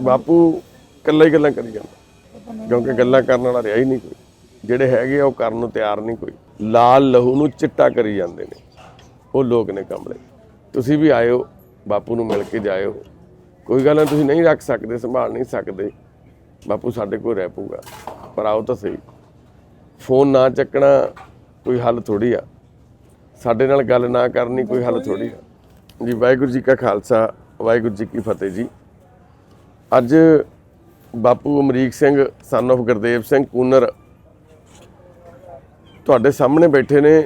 ਬਾਪੂ ਇਕੱਲਾ ਹੀ ਗੱਲਾਂ ਕਰੀ ਜਾਂਦਾ। ਕਿਉਂਕਿ ਗੱਲਾਂ ਕਰਨ ਵਾਲਾ ਰਿਹਾ ਹੀ ਨਹੀਂ ਕੋਈ। ਜਿਹੜੇ ਹੈਗੇ ਆ, ਉਹ ਕਰਨ ਨੂੰ ਤਿਆਰ ਨਹੀਂ ਕੋਈ। ਲਾਲ ਲਹੂ ਨੂੰ ਚਿੱਟਾ ਕਰੀ ਜਾਂਦੇ ਨੇ। ਉਹ ਲੋਕ ਨੇ ਕਮਲੇ। ਤੁਸੀਂ ਵੀ ਆਇਓ, ਬਾਪੂ ਨੂੰ ਮਿਲ ਕੇ ਜਾਇਓ। ਕੋਈ ਗੱਲ ਨਹੀਂ, ਤੁਸੀਂ ਨਹੀਂ ਰੱਖ ਸਕਦੇ, ਸੰਭਾਲ ਨਹੀਂ ਸਕਦੇ। ਬਾਪੂ ਸਾਡੇ ਕੋਲ ਰਹਿ ਪਊਗਾ। ਪਰ ਆਓ ਤਾਂ ਸਹੀ। ਫੋਨ ਨਾ ਚੱਕਣਾ ਕੋਈ ਹੱਲ ਥੋੜੀ ਆ। ਸਾਡੇ ਨਾਲ ਗੱਲ ਨਾ ਕਰਨੀ ਕੋਈ ਹੱਲ ਥੋੜੀ ਆ। ਜੀ, ਵਾਹਿਗੁਰੂ ਜੀ ਕਾ ਖਾਲਸਾ, ਵਾਹਿਗੁਰੂ ਜੀ ਕੀ ਫਤਿਹ ਜੀ। ਅੱਜ ਬਾਪੂ ਅਮਰੀਕ ਸਿੰਘ ਸਨ of ਗੁਰਦੇਵ ਸਿੰਘ ਕੂਨਰ ਤੁਹਾਡੇ ਸਾਹਮਣੇ ਬੈਠੇ ਨੇ।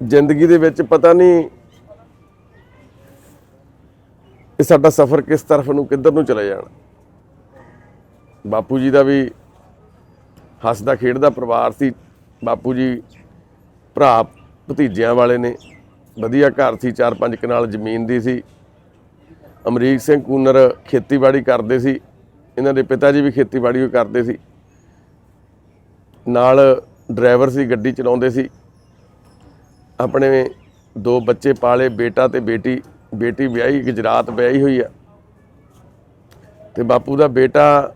ਜ਼ਿੰਦਗੀ ਦੇ ਵਿੱਚ ਪਤਾ ਨਹੀਂ ਇਹ ਸਾਡਾ ਸਫ਼ਰ ਕਿਸ ਤਰਫ ਨੂੰ, ਕਿੱਧਰ ਨੂੰ ਚਲੇ ਜਾਣਾ। ਬਾਪੂ ਜੀ ਦਾ ਵੀ ਹੱਸਦਾ, ਖੇਡਦਾ ਪਰਿਵਾਰ ਸੀ। ਬਾਪੂ ਜੀ ਭਰਾ ਭਤੀਜਿਆਂ ਵਾਲੇ ਨੇ। ਵਧੀਆ ਘਰ ਸੀ, ਚਾਰ ਪੰਜ ਕਨਾਲ ਜ਼ਮੀਨ ਦੀ ਸੀ। ਅਮਰੀਕ ਸਿੰਘ ਕੂਨਰ ਖੇਤੀਬਾੜੀ ਕਰਦੇ ਸੀ, ਇਹਨਾਂ ਦੇ ਪਿਤਾ ਜੀ ਵੀ ਖੇਤੀਬਾੜੀ ਕਰਦੇ ਸੀ। ਨਾਲ ਡਰਾਈਵਰ ਸੀ, ਗੱਡੀ ਚਲਾਉਂਦੇ ਸੀ। ਆਪਣੇ ਦੋ ਬੱਚੇ ਪਾਲੇ, ਬੇਟਾ ਤੇ ਬੇਟੀ ਬੇਟੀ ਵਿਆਹੀ, ਗੁਜਰਾਤ ਵਿਆਹੀ ਹੋਈ ਆ। ਤੇ ਬਾਪੂ ਦਾ ਬੇਟਾ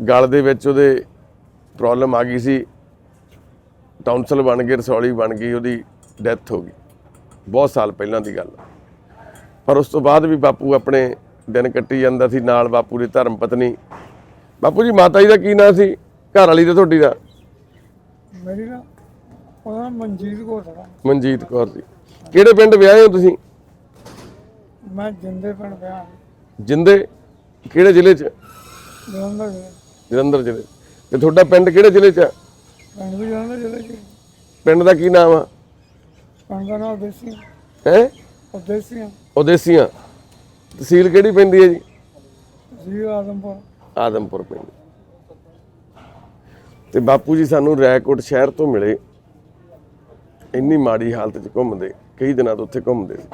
ਗਲ ਦੇ ਵਿੱਚ ਉਹਦੇ ਪ੍ਰੋਬਲਮ ਆ ਗਈ ਸੀ। ਟਾਊਨਸਲ ਬਣ ਗਈ, ਰਸੌਲੀ ਬਣ ਗਈ, ਉਹਦੀ ਡੈਥ ਹੋ ਗਈ। ਬਹੁਤ ਸਾਲ ਪਹਿਲਾਂ ਦੀ ਗੱਲ ਆ। ਪਰ ਉਸ ਤੋਂ ਬਾਅਦ ਵੀ ਬਾਪੂ ਆਪਣੇ ਦਿਨ ਕੱਟੀ ਜਾਂਦਾ ਸੀ ਨਾਲ ਬਾਪੂ ਦੀ ਧਰਮ ਪਤਨੀ। ਬਾਪੂ ਜੀ ਮਾਤਾ ਜੀ ਦਾ ਕੀ ਨਾਂ ਸੀ? ਘਰ ਵਾਲੀ ਦਾ ਤੁਹਾਡੀ ਦਾ? ਮੇਰੀ ਨਾ ਉਹਦਾ ਮਨਜੀਤ ਕੌਰ ਸੀਗਾ ਮਨਜੀਤ ਕੌਰ ਜੀ। ਕਿਹੜੇ ਪਿੰਡ ਵਿਆਹੇ ਹੋ ਤੁਸੀਂ? ਮੈਂ ਜਿੰਦੇ ਪਿੰਡ ਪਿਆ ਜਿੰਦੇ? ਕਿਹੜੇ ਜ਼ਿਲ੍ਹੇ 'ਚ? ਜਲੰਧਰ ਦੇ। ਜਲੰਧਰ ਜ਼ਿਲ੍ਹੇ ਤੇ ਤੁਹਾਡਾ ਪਿੰਡ ਕਿਹੜੇ ਜ਼ਿਲ੍ਹੇ 'ਚ? ਪਿੰਡ ਵੀ ਜਲੰਧਰ ਜ਼ਿਲ੍ਹੇ ਚ ਪਿੰਡ ਦਾ ਕੀ ਨਾਮ ਆ? ਪਿੰਡ ਦਾ ਨਾਮ ਦੇਸੀ ਹੈ? ਉਦੇਸੀਆਂ ਉਦੇਸੀਆਂ ਤਹਿਸੀਲ ਕਿਹੜੀ ਪੈਂਦੀ ਹੈ ਜੀ? ਜੀ ਆਦਮਪੁਰ ਆਦਮਪੁਰ ਪਿੰਡ ਤੇ ਬਾਪੂ ਜੀ ਸਾਨੂੰ ਰੈਕੋਟ ਸ਼ਹਿਰ ਤੋਂ ਮਿਲੇ। ਇੰਨੀ ਮਾੜੀ ਹਾਲਤ 'ਚ ਘੁੰਮਦੇ ਕਈ ਦਿਨਾਂ ਤੋਂ ਉੱਥੇ ਘੁੰਮਦੇ ਸੀ।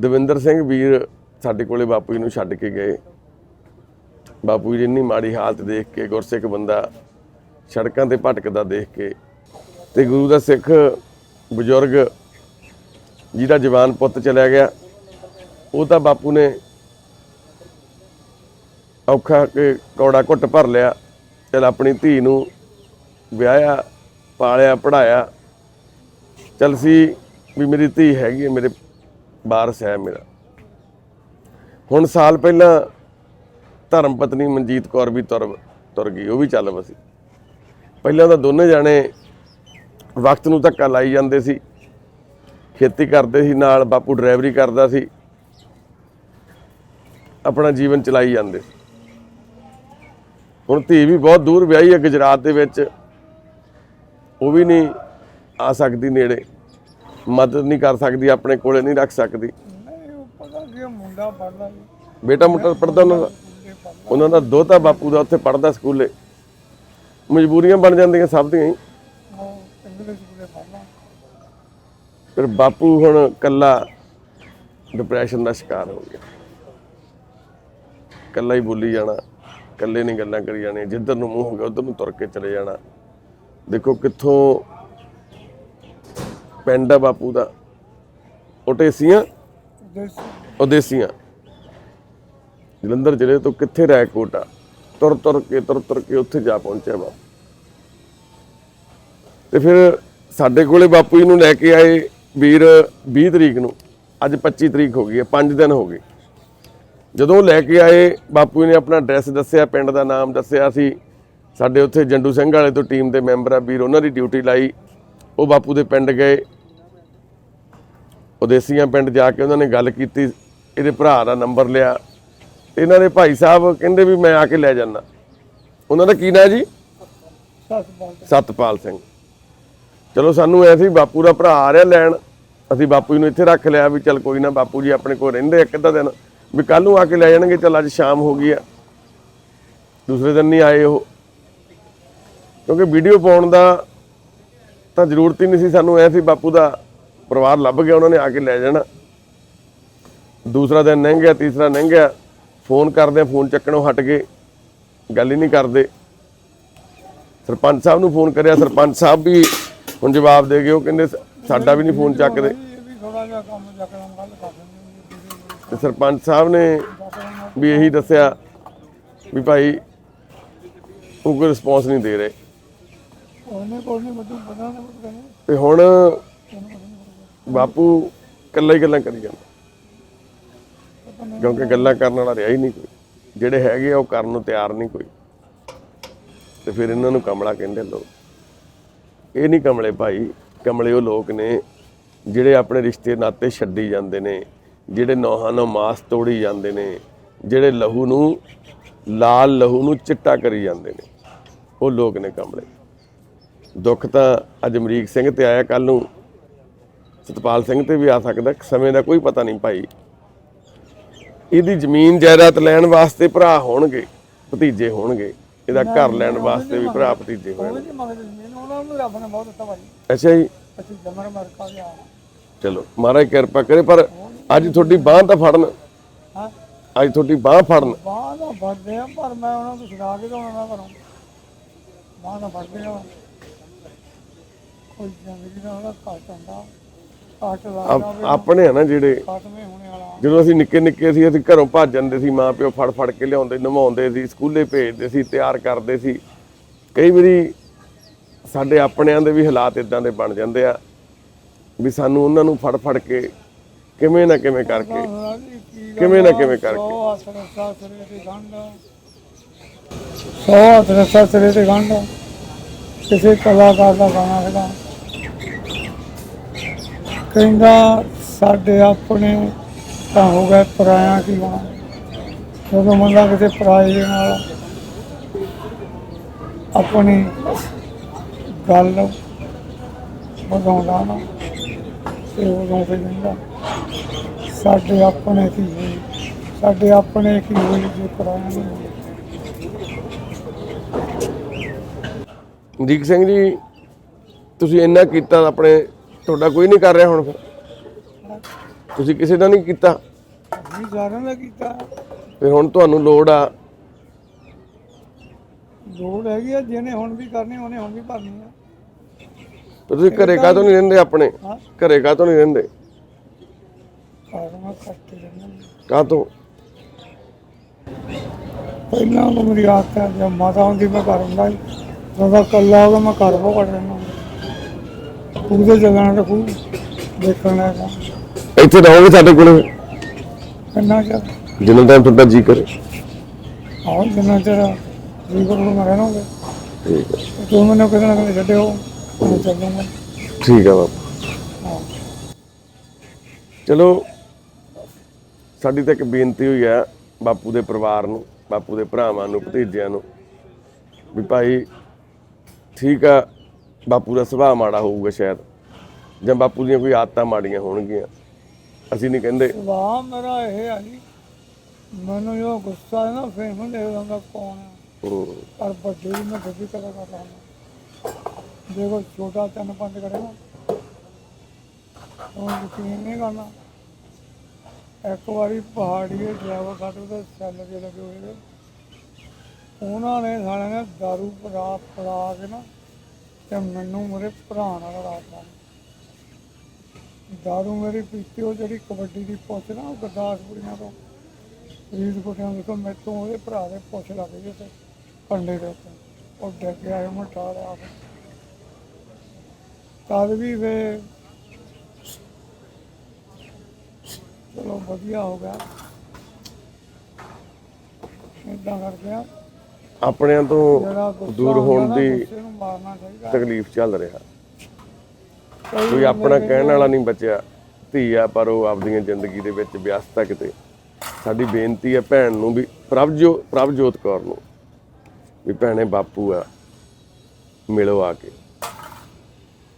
ਦਵਿੰਦਰ ਸਿੰਘ ਵੀਰ ਸਾਡੇ ਕੋਲੇ ਬਾਪੂ ਜੀ ਨੂੰ ਛੱਡ ਕੇ ਗਏ। ਬਾਪੂ ਜੀ ਇੰਨੀ ਮਾੜੀ ਹਾਲਤ ਦੇਖ ਕੇ ਗੁਰਸਿੱਖ ਬੰਦਾ ਸੜਕਾਂ ਤੇ ਭਟਕਦਾ ਦੇਖ ਕੇ। ਤੇ ਗੁਰੂ ਦਾ ਸਿੱਖ ਬਜ਼ੁਰਗ ਜਿਹਦਾ ਜਵਾਨ ਪੁੱਤ ਚਲਿਆ ਗਿਆ। ਉਹ ਤਾਂ ਬਾਪੂ ਨੇ ਔਖਾ ਕਿ ਕੌੜਾ ਘੁੱਟ ਭਰ ਲਿਆ। ਚਲ ਆਪਣੀ ਧੀ ਨੂੰ ਵਿਆਹਿਆ, ਪਾਲਿਆ ਪੜਾਇਆ ਚਲ ਸੀ ਵੀ ਮੇਰੀ ਧੀ ਹੈਗੀ ਹੈ, ਮੇਰੇ ਵਾਰਸ ਹੈ ਮੇਰਾ। ਹੁਣ ਸਾਲ ਪਹਿਲਾਂ ਧਰਮ ਪਤਨੀ ਮਨਜੀਤ ਕੌਰ ਵੀ ਤੁਰ ਤੁਰ ਗਈ, ਉਹ ਵੀ ਚੱਲ ਵਸੀ। ਪਹਿਲਾਂ ਤਾਂ ਦੋਨੇ ਜਾਣੇ ਵਕਤ ਨੂੰ ਧੱਕਾ ਲਾਈ ਜਾਂਦੇ ਸੀ। ਖੇਤੀ ਕਰਦੇ ਸੀ, ਨਾਲ ਬਾਪੂ ਡਰਾਈਵਰੀ ਕਰਦਾ ਸੀ। ਆਪਣਾ ਜੀਵਨ ਚਲਾਈ ਜਾਂਦੇ। ਹੁਣ ਧੀ ਵੀ ਬਹੁਤ ਦੂਰ ਵਿਆਹੀ ਹੈ ਗੁਜਰਾਤ ਦੇ ਵਿੱਚ। ਉਹ ਵੀ ਨਹੀਂ ਆ ਸਕਦੀ ਨੇੜੇ। ਮਦਦ ਨਹੀਂ ਕਰ ਸਕਦੀ, ਆਪਣੇ ਕੋਲੇ ਨਹੀਂ ਰੱਖ ਸਕਦੀ। ਪਤਾ ਕੀ ਮੁੰਡਾ ਪੜਦਾ ਬੇਟਾ ਮੁੰਡਾ ਪੜਦਾ ਉਹਨਾਂ ਦਾ। ਉਹਨਾਂ ਦਾ ਦੋਤਾ ਬਾਪੂ ਦਾ ਉੱਥੇ ਪੜਦਾ ਸਕੂਲੇ। ਮਜਬੂਰੀਆਂ ਬਣ ਜਾਂਦੀਆਂ ਸਭ ਦੀਆਂ ਹੀ। ਫਿਰ ਬਾਪੂ ਹੁਣ ਕੱਲਾ ਡਿਪਰੈਸ਼ਨ ਦਾ ਸ਼ਿਕਾਰ ਹੋ ਗਿਆ। ਇਕੱਲਾ ਹੀ ਬੋਲੀ ਜਾਣਾ, ਇਕੱਲੇ ਨਹੀਂ ਗੱਲਾਂ ਕਰੀ ਜਾਣੀਆਂ, ਜਿੱਧਰ ਨੂੰ ਮੂੰਹ ਹੋ ਗਿਆ ਉਧਰ ਨੂੰ ਤੁਰ ਕੇ ਚਲੇ ਜਾਣਾ। ਦੇਖੋ ਕਿੱਥੋਂ ਪਿੰਡ ਆ ਬਾਪੂ ਦਾ। ਓਟੇਸੀਆਂ? ਉਦੇਸੀਆਂ ਜਲੰਧਰ ਜ਼ਿਲ੍ਹੇ ਤੋਂ ਕਿੱਥੇ ਰੈਕੋਟ ਆ? ਤੁਰ ਤੁਰ ਕੇ, ਤੁਰ ਤੁਰ ਕੇ ਉੱਥੇ ਜਾ ਪਹੁੰਚਿਆ ਬਾਪੂ। ਤੇ ਫਿਰ ਸਾਡੇ ਕੋਲੇ ਬਾਪੂ ਜੀ ਨੂੰ ਲੈ ਕੇ ਆਏ ਵੀਰ 20 ਤਰੀਕ ਨੂੰ। ਅੱਜ 25 ਤਰੀਕ ਹੋ ਗਈ ਹੈ 5 ਦਿਨ ਹੋ ਗਏ। ਜਦੋਂ ਲੈ ਕੇ ਆਏ, ਬਾਪੂ ਜੀ ਨੇ ਆਪਣਾ ਐਡਰੈਸ ਦੱਸਿਆ, ਪਿੰਡ ਦਾ ਨਾਮ ਦੱਸਿਆ ਸੀ। ਸਾਡੇ ਉੱਥੇ ਜੰਡੂ ਸਿੰਘ ਵਾਲੇ ਤੋਂ ਟੀਮ ਦੇ ਮੈਂਬਰ ਆ, ਵੀਰ ਉਹਨਾਂ ਦੀ ਡਿਊਟੀ ਲਾਈ। ਉਹ ਬਾਪੂ ਦੇ ਪਿੰਡ ਗਏ। ਉਦੇਸੀਆਂ ਪਿੰਡ ਜਾ ਕੇ ਉਹਨਾਂ ਨੇ ਗੱਲ ਕੀਤੀ। ਇਹਦੇ ਭਰਾ ਦਾ ਨੰਬਰ ਲਿਆ। ਇਹਨਾਂ ਦੇ ਭਾਈ ਸਾਹਿਬ ਕਹਿੰਦੇ ਵੀ ਮੈਂ ਆ ਕੇ ਲੈ ਜਾਣਾ ਉਹਨਾਂ ਦਾ ਕੀ ਨਾਂ ਜੀ? ਸਤਪਾਲ ਸਿੰਘ। ਚਲੋ ਸਾਨੂੰ ਐ ਸੀ, ਬਾਪੂ ਦਾ ਭਰਾ ਆ ਰਿਹਾ ਲੈਣ। ਅਸੀਂ ਬਾਪੂ ਜੀ ਨੂੰ ਇੱਥੇ ਰੱਖ ਲਿਆ ਵੀ ਚੱਲ ਕੋਈ ਨਾ, ਬਾਪੂ ਜੀ ਆਪਣੇ ਕੋਲ ਰਹਿੰਦੇ ਇੱਕ ਅੱਧਾ ਦਿਨ। ਵੀ ਕੱਲ ਨੂੰ ਆ ਕੇ ਲੈ ਜਾਣਗੇ ਚੱਲ ਅੱਜ ਸ਼ਾਮ ਹੋ ਗਈ ਆ। ਦੂਸਰੇ ਦਿਨ ਨਹੀਂ ਆਏ ਉਹ। ਕਿਉਂਕਿ ਵੀਡੀਓ ਪਾਉਣ ਦਾ ਤਾਂ ਜ਼ਰੂਰਤ ਹੀ ਨਹੀਂ ਸੀ ਸਾਨੂੰ ਐ ਸੀ ਬਾਪੂ ਦਾ ਪਰਿਵਾਰ ਲੱਭ ਗਿਆ ਉਹਨਾਂ ਨੇ ਆ ਕੇ ਲੈ ਜਾਣਾ। ਦੂਸਰਾ ਦਿਨ ਲੰਘ ਗਿਆ ਤੀਸਰਾ ਲੰਘ ਗਿਆ। ਫੋਨ ਕਰਦੇ ਆ, ਫੋਨ ਚੱਕਣੋਂ ਹਟ ਗਏ। ਗੱਲ ਹੀ ਨਹੀਂ ਕਰਦੇ। ਸਰਪੰਚ ਸਾਹਿਬ ਨੂੰ ਫੋਨ ਕਰਿਆ ਸਰਪੰਚ ਸਾਹਿਬ ਵੀ ਹੁਣ ਜਵਾਬ ਦੇ ਗਏ ਉਹ ਕਹਿੰਦੇ ਸਾਡਾ ਵੀ ਨਹੀਂ ਫੋਨ ਚੱਕਦੇ। ਇਹ ਵੀ ਥੋੜਾ ਜਿਹਾ ਕੰਮ ਚੱਕਣਾ ਗੱਲ ਕਰ ਤੇ ਸਰਪੰਚ ਸਾਹਿਬ ਨੇ ਵੀ ਇਹੀ ਦੱਸਿਆ ਵੀ ਭਾਈ ਉਹ ਕੋਈ ਰਿਸਪੌਂਸ ਨਹੀਂ ਦੇ ਰਹੇ। ਉਹਨੇ ਕੋਈ ਨਹੀਂ ਮੈਨੂੰ ਪਤਾ ਨਾ ਪਤਾ ਨਹੀਂ ਤੇ ਹੁਣ ਬਾਪੂ ਇਕੱਲਾ ਹੀ ਗੱਲਾਂ ਕਰੀ ਜਾਂਦਾ। ਕਿਉਂਕਿ ਗੱਲਾਂ ਕਰਨ ਵਾਲਾ ਰਿਹਾ ਹੀ ਨਹੀਂ ਕੋਈ। ਜਿਹੜੇ ਹੈਗੇ ਆ ਉਹ ਕਰਨ ਨੂੰ ਤਿਆਰ ਨਹੀਂ ਕੋਈ। ਤੇ ਫਿਰ ਇਹਨਾਂ ਨੂੰ ਕਮਲਾ ਕਹਿੰਦੇ ਲੋਕ। ਇਹ ਨਹੀਂ ਕਮਲੇ ਭਾਈ ਕਮਲੇ ਉਹ ਲੋਕ ਨੇ ਜਿਹੜੇ ਆਪਣੇ ਰਿਸ਼ਤੇ ਨਾਤੇ ਛੱਡੀ ਜਾਂਦੇ ਨੇ। ਜਿਹੜੇ ਨੌਹਾਂ ਨੂੰ ਮਾਸ ਤੋੜੀ ਜਾਂਦੇ ਨੇ ਜਿਹੜੇ ਲਹੂ ਨੂੰ ਲਾਲ ਲਹੂ ਨੂੰ ਚਿੱਟਾ ਕਰੀ ਜਾਂਦੇ ਨੇ ਉਹ ਲੋਕ ਨੇ ਕਮਲੇ ਦੁੱਖ ਤਾਂ ਅੱਜ ਅਮਰੀਕ ਸਿੰਘ ਤੇ ਆਇਆ ਕੱਲ ਨੂੰ ਸਤਪਾਲ ਸਿੰਘ ਤੇ ਵੀ ਆ ਸਕਦਾ ਸਮੇਂ ਦਾ ਕੋਈ ਪਤਾ ਨਹੀਂ ਭਾਈ। ਇਹਦੀ ਜ਼ਮੀਨ ਜਾਇਦਾਦ ਲੈਣ ਵਾਸਤੇ ਭਰਾ ਹੋਣਗੇ ਭਤੀਜੇ ਹੋਣਗੇ ਇਹਦਾ ਘਰ ਲੈਣ ਵਾਸਤੇ ਵੀ ਭਰਾ ਭਤੀਜੇ ਹੋਣਗੇ ਅੱਛਾ ਜੀ। ਚਲੋ ਮਹਾਰਾਜ ਕਿਰਪਾ ਕਰੇ ਪਰ ਅੱਜ ਤੁਹਾਡੀ ਬਾਹ ਤਾਂ ਫੜਨ। ਹਾਂ। ਅੱਜ ਤੁਹਾਡੀ ਬਾਹ ਫੜਨ। ਬਾਹਰ ਦਾ ਫੜਦੇ ਆ ਪਰ ਮੈਂ ਉਹਨਾਂ ਨੂੰ ਛੁਡਾ ਕੇ ਦਵਾਉਣਾ ਨਾ ਕਰੂੰ ਬਾਹਰ ਦਾ ਫੜਦੇ ਆ। ਕੋਈ ਜ਼ਿੰਦਗੀ ਦਾ ਉਹਦਾ ਘੱਟ ਹੁੰਦਾ। ਘੱਟ ਲੱਗਦਾ ਆਪ- ਆਪਣੇ ਆ ਨਾ ਜਿਹੜੇ ਖਤਮੇ ਹੋਣੇ ਵਾਲਾ। ਜਦੋਂ ਅਸੀਂ ਨਿੱਕੇ ਨਿੱਕੇ ਸੀ ਅਸੀਂ ਘਰੋਂ ਭੱਜ ਜਾਂਦੇ ਸੀ ਮਾਂ ਪਿਓ ਫੜ ਫੜ ਕੇ ਲਿਆਉਂਦੇ ਨਵਾਉਂਦੇ ਸੀ ਸਕੂਲੇ ਭੇਜਦੇ ਸੀ ਤਿਆਰ ਕਰਦੇ ਸੀ। ਕਈ ਵਾਰੀ ਸਾਡੇ ਆਪਣਿਆਂ ਦੇ ਵੀ ਹਾਲਾਤ ਇਦਾਂ ਦੇ ਬਣ ਜਾਂਦੇ ਆ ਵੀ ਸਾਨੂੰ ਉਹਨਾਂ ਨੂੰ ਫੜ ਫੜ ਕੇ ਕਿਵੇਂ ਨਾ ਕਿਵੇਂ ਕਰਕੇ ਕਿਵੇਂ ਨਾ ਕਿਵੇਂ ਕਰਕੇ। ਸੌ ਹੱਥ ਰੱਸਾ ਸਿਰੇ ਤੇ ਗੰਢ ਕਿਸੇ ਕਲਾਕਾਰ ਦਾ ਗਾਣਾ ਹੈਗਾ। ਕਹਿੰਦਾ ਸਾਡੇ ਆਪਣੇ ਤਾਂ ਹੋ ਗਏ ਪਰਾਇਆ ਕੀ ਹੋਣਾ। ਜਦੋਂ ਬੰਦਾ ਕਿਸੇ ਪਰਾਏ ਦੇ ਨਾਲ ਆਪਣੀ ਗੱਲ ਵਧਾਉਂਦਾ ਨਾ ਤੇ ਉਦੋਂ ਫਿਰ ਕਹਿੰਦਾ ਸਾਡੇ ਆਪਣੇ ਕੀ ਹੋਈ? ਸਾਡੇ ਆਪਣੇ ਕੀ ਹੋਈ ਜੇ ਹੋਈ? ਦੀਕ ਸਿੰਘ ਜੀ ਤੁਸੀਂ ਇੰਨਾ ਕੀਤਾ ਆਪਣੇ ਤੁਹਾਡਾ ਕੋਈ ਨਹੀਂ ਕਰ ਰਿਹਾ ਹੁਣ ਫਿਰ? ਤੁਸੀਂ ਕਿਸੇ ਦਾ ਨਹੀਂ ਕੀਤਾ? ਅਸੀਂ ਸਾਰਿਆਂ ਦਾ ਕੀਤਾ। ਫਿਰ ਹੁਣ ਤੁਹਾਨੂੰ ਲੋੜ ਆ? ਲੋੜ ਹੈਗੀ ਆ ਜਿਹਨੇ ਹੁਣ ਵੀ ਕਰਨੀ ਉਹਨੇ ਹੁਣ ਵੀ ਭਰਨੀ ਆ। ਤੁਸੀਂ ਘਰੇ ਕਾਹਤੋਂ ਨਹੀਂ ਰਹਿੰਦੇ ਆਪਣੇ? ਹਾਂ। ਘਰੇ ਕਾਹਤੋਂ ਨਹੀਂ ਰਹਿੰਦੇ? ਕਾਰਨਾ ਕੱਟ ਜੰਨਾ ਕਾਹਤੋਂ? ਪਹਿਲਾਂ ਤਾਂ ਮੇਰੀ ਆਦਤ ਹੈ ਜਦ ਮਾਤਾ ਹੁੰਦੀ ਮੈਂ ਘਰ ਹੁੰਦਾ ਸੀ ਜਦੋਂ ਕੱਲਾ ਗਿਆ ਮੈਂ ਘਰ ਬੋ ਕੱਢ ਰਹਿਣਾ। ਉਹਦੇ ਜਗ੍ਹਾ ਤੇ ਖੂ ਦੇਖਣ ਲੱਗਾ ਇੱਥੇ ਰਹੋਗੇ ਸਾਡੇ ਕੋਲ। ਕਿੰਨਾ ਚਿਰ। ਜਿੰਨਾ ਟਾਈਮ ਤੁਹਾਡਾ ਜੀ ਕਰੇ। ਆਉਂ ਜਿੰਨਾ ਚਿਰ ਜੀਵਨ ਨੂੰ ਮੈਂ ਰਹਿਣਾ ਹੋਵੇ ਠੀਕ ਹੈ। ਤੂੰ ਮੈਨੂੰ ਕਿਤੇ ਨਾ ਕਿਤੇ ਛੱਡਿਓ ਮੈਂ ਚੱਲੂੰਗਾ ਠੀਕ ਹੈ ਬਾਬਾ। ਚਲੋ ਸਾਡੀ ਤਾਂ ਇੱਕ ਬੇਨਤੀ ਹੋਈ ਹੈ ਬਾਪੂ ਦੇ ਪਰਿਵਾਰ ਨੂੰ ਬਾਪੂ ਦੇ ਭਰਾਵਾਂ ਨੂੰ ਭਤੀਜਿਆਂ ਨੂੰ ਵੀ ਭਾਈ ਠੀਕ ਆ ਬਾਪੂ ਦਾ ਸੁਭਾਅ ਮਾੜਾ ਹੋਊਗਾ ਸ਼ਾਇਦ ਜਾਂ ਬਾਪੂ ਦੀਆਂ ਕੋਈ ਆਦਤਾਂ ਮਾੜੀਆਂ ਹੋਣਗੀਆਂ। ਅਸੀਂ ਨਹੀਂ ਕਹਿੰਦੇ। ਵਾਹ ਮੇਰਾ ਇਹ ਆ ਜੀ ਮੈਨੂੰ ਜੋ ਗੁੱਸਾ ਹੈ ਨਾ ਫੇਰ ਮੈਂ ਦੇਖ ਲਾਂਗਾ ਕੌਣ ਹੈ ਪਰ ਵੱਡੇ ਵੀ ਮੈਂ ਕਰਾ ਕਰਦਾ ਹਾਂ ਦੇਖੋ ਛੋਟਾ ਤਿੰਨ ਪੰਜ ਕਰੇ ਨਾ ਉਹ ਯਕੀਨ ਨਹੀਂ ਕਰਨਾ। ਇੱਕ ਵਾਰੀ ਪਹਾੜੀ ਡਰਾਈਵਰ ਸਾਡੇ ਦੇ ਸੈੱਲ ਦੇ ਲੱਗੇ ਹੋਏ ਨੇ। ਉਹਨਾਂ ਨੇ ਸਾਲਿਆਂ ਨੇ ਦਾਰੂ ਪਰਾ ਪਰਾ ਕੇ ਨਾ ਤੇ ਮੈਨੂੰ ਮੇਰੇ ਭਰਾ ਨਾਲ ਰਾਤਾ ਦਾਰੂ ਮੇਰੀ ਪੀਤੀ, ਉਹ ਜਿਹੜੀ ਕਬੱਡੀ ਦੀ ਪੁੱਛ ਨਾ, ਉਹ ਗੁਰਦਾਸਪੁਰੀਆਂ ਤੋਂ। ਫਰੀਦਕੋਟਿਆਂ ਤੋਂ ਮੇਰੇ ਤੋਂ ਉਹਦੇ ਭਰਾ ਦੇ ਪੁੱਛ ਲੱਗ ਗਏ ਤੇ ਕੰਡੇ ਦੇ ਉੱਤੇ। ਉਹ ਡਿੱਗ ਗਿਆ ਇਹ ਮੈਂ ਠਾਲਿਆ ਤਦ ਵੀ ਵੇ ਚਲੋ ਵਧੀਆ ਹੋ ਗਿਆ। ਇਦਾਂ ਕਰਦੇ ਆ। ਆਪਣਿਆਂ ਤੋਂ ਗੁੱਸਾ ਦੂਰ ਹੁੰਦਾ ਹੋਣ ਨਾ, ਦੀ ਗੁੱਸੇ ਨੂੰ ਮਾਰਨਾ ਚਾਹੀਦਾ। ਤਕਲੀਫ ਚੱਲ ਰਿਹਾ। ਕਈ ਕੋਈ ਆਪਣਾ ਕਹਿਣ ਵਾਲਾ ਨਹੀਂ ਬਚਿਆ। ਧੀ ਆ ਪਰ ਉਹ ਆਪਦੀਆਂ ਜ਼ਿੰਦਗੀ ਦੇ ਵਿੱਚ ਵਿਅਸਤ ਆ ਕਿਤੇ। ਸਾਡੀ ਬੇਨਤੀ ਹੈ ਭੈਣ ਨੂੰ ਵੀ ਪ੍ਰਭਜੋ ਪ੍ਰਭਜੋਤ ਕੌਰ ਨੂੰ ਵੀ ਭੈਣੇ ਬਾਪੂ ਆ ਮਿਲੋ ਆ ਕੇ।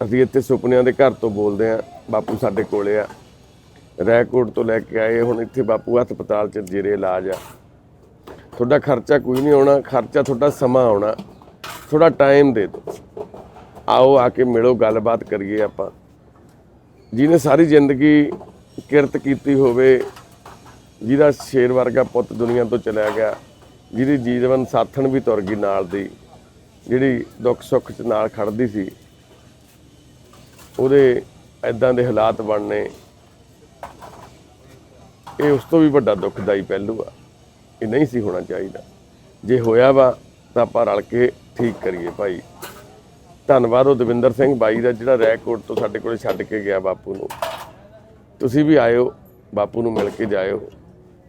ਅਸੀਂ ਇੱਥੇ ਸੁਪਨਿਆਂ ਦੇ ਘਰ ਤੋਂ ਬੋਲਦੇ ਆ ਬਾਪੂ ਸਾਡੇ ਕੋਲੇ ਆ। ਰੈਕੋਰਡ ਤੋਂ ਲੈ ਕੇ ਆਏ, ਹੁਣ ਇੱਥੇ ਬਾਪੂ ਹਸਪਤਾਲ ਚ ਜੇਰੇ ਇਲਾਜ ਆ। ਤੁਹਾਡਾ ਖਰਚਾ ਕੋਈ ਨਹੀਂ ਆਉਣਾ, ਖਰਚਾ ਤੁਹਾਡਾ ਸਮਾਂ ਆਉਣਾ। ਥੋੜਾ ਟਾਈਮ ਦੇ ਦਿਓ। ਆਓ, ਆ ਕੇ ਮਿਲੋ, ਗੱਲਬਾਤ ਕਰੀਏ ਆਪਾਂ। ਜਿਹਨੇ ਸਾਰੀ ਜ਼ਿੰਦਗੀ ਕਿਰਤ ਕੀਤੀ ਹੋਵੇ, ਜਿਹਦਾ ਸ਼ੇਰ ਵਰਗਾ ਪੁੱਤ ਦੁਨੀਆ ਤੋਂ ਚਲਿਆ ਗਿਆ, ਜਿਹਦੀ ਜੀਵਨ ਸਾਥਣ ਵੀ ਤੁਰ ਗਈ ਨਾਲ ਦੀ, ਜਿਹੜੀ ਦੁੱਖ ਸੁੱਖ ਚ ਨਾਲ ਖੜਦੀ ਸੀ, ਉਹਦੇ ਐਦਾਂ ਦੇ ਹਾਲਾਤ ਬਣਨੇ। ਇਹ ਉਸ ਤੋਂ ਵੀ ਵੱਡਾ ਦੁਖਦਾਈ ਪਹਿਲੂ ਆ। ਇਹ ਨਹੀਂ ਸੀ ਹੋਣਾ ਚਾਹੀਦਾ। ਜੇ ਹੋਇਆ ਵਾ ਤਾਂ ਆਪਾਂ ਰਲ ਕੇ ਠੀਕ ਕਰੀਏ ਭਾਈ। ਧੰਨਵਾਦ ਉਹ ਦਵਿੰਦਰ ਸਿੰਘ ਬਾਈ ਦਾ ਜਿਹੜਾ ਰੈਕੋਰਡ ਤੋਂ ਸਾਡੇ ਕੋਲੇ ਛੱਡ ਕੇ ਗਿਆ ਬਾਪੂ ਨੂੰ। ਤੁਸੀਂ ਵੀ ਆਇਓ ਬਾਪੂ ਨੂੰ ਮਿਲ ਕੇ ਜਾਇਓ।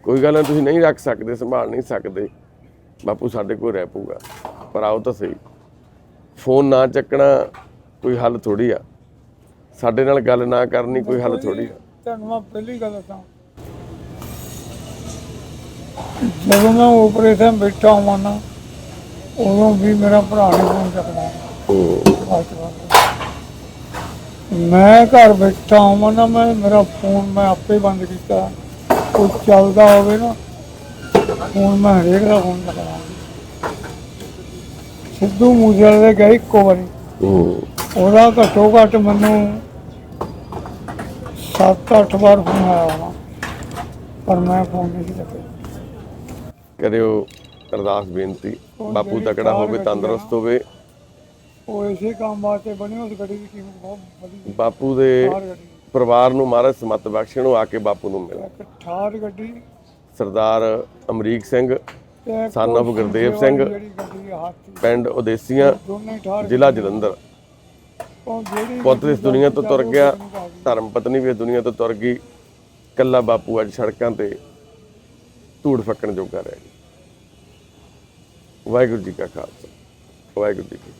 ਕੋਈ ਗੱਲ ਨਹੀਂ ਤੁਸੀਂ ਨਹੀਂ ਰੱਖ ਸਕਦੇ ਸੰਭਾਲ ਨਹੀਂ ਸਕਦੇ। ਬਾਪੂ ਸਾਡੇ ਕੋਲ ਰਹਿ ਪਊਗਾ। ਪਰ ਆਓ ਤਾਂ ਸਹੀ। ਫੋਨ ਨਾ ਚੱਕਣਾ ਕੋਈ ਹੱਲ ਥੋੜੀ ਆ। ਸਾਡੇ ਨਾਲ ਗੱਲ ਨਾ ਕਰਨੀ ਕੋਈ ਹੱਲ ਥੋੜੀ ਆ। ਤੁਹਾਨੂੰ ਮੈਂ ਪਹਿਲੀ ਗੱਲ ਦੱਸਾਂ ਜਦੋਂ ਮੈਂ ਆਪਰੇਸ਼ਨ ਬੈਠਾ ਹਾਂ ਨਾ, ਉਦੋਂ ਵੀ ਮੇਰਾ ਭਰਾ ਨੇ ਫੋਨ ਚੱਕਦਾ ਮੈਂ ਘਰ ਬੈਠਾ ਹਾਂ ਨਾ, ਮੈਂ, ਮੇਰਾ ਫੋਨ ਮੈਂ ਆਪੇ ਬੰਦ ਕੀਤਾ। ਕੋਈ ਚੱਲਦਾ ਹੋਵੇ ਨਾ, ਫੋਨ ਮੈਂ ਹਰੇਕ ਦਾ ਫੋਨ ਚੱਕਦਾ ਸਿੱਧੂ ਮੂਸੇਵਾਲੇ ਦੇ ਗਏ ਇੱਕੋ ਵਾਰੀ। ਉਹਦਾ ਘੱਟੋ ਘੱਟ ਮੈਨੂੰ 7-8 ਵਾਰ ਫੋਨ ਆਇਆ ਹੋਣਾ, ਪਰ ਮੈਂ ਫੋਨ ਨਹੀਂ ਸੀ ਚੱਕਿਆ। ਕਰਿਓ ਅਰਦਾਸ ਬੇਨਤੀ। ਬਾਪੂ ਤਕੜਾ ਹੋਵੇ ਤੰਦਰੁਸਤ ਹੋਵੇ। ਉਹ ਇਸੇ ਕੰਮ ਵਾਸਤੇ ਬਣੀ ਉਸ ਗੱਡੀ ਦੀ ਕੀਮਤ ਬਹੁਤ ਵਧੀ ਬਾਪੂ ਦੇ ਪਰਿਵਾਰ ਨੂੰ ਮਹਾਰਾਜ ਸਮਤ ਬਖਸ਼ਣ ਉਹ ਆ ਕੇ ਬਾਪੂ ਨੂੰ ਮਿਲ। ਥਾਰ ਗੱਡੀ ਸਰਦਾਰ ਅਮਰੀਕ ਸਿੰਘ of ਉਹ ਗੁਰਦੇਵ ਸਿੰਘ। ਪਿੰਡ ਉਦੇਸੀਆਂ ਜ਼ਿਲ੍ਹਾ ਜਲੰਧਰ। ਪੁੱਤ ਇਸ ਦੁਨੀਆ ਤੋਂ ਤੁਰ ਗਿਆ ਧਰਮ ਪਤਨੀ ਵੀ ਇਸ ਦੁਨੀਆ ਤੋਂ ਤੁਰ ਗਈ। ਕੱਲਾ ਬਾਪੂ ਅੱਜ ਸੜਕਾਂ ਤੇ ਧੂੜ ਫੱਕਣ ਜੋਗਾ ਰਹਿ ਗਿਆ ਵਾਹਿਗੁਰੂ ਜੀ ਕਾ ਖਾਲਸਾ ਵਾਹਿਗੁਰੂ ਜੀ ਕੀ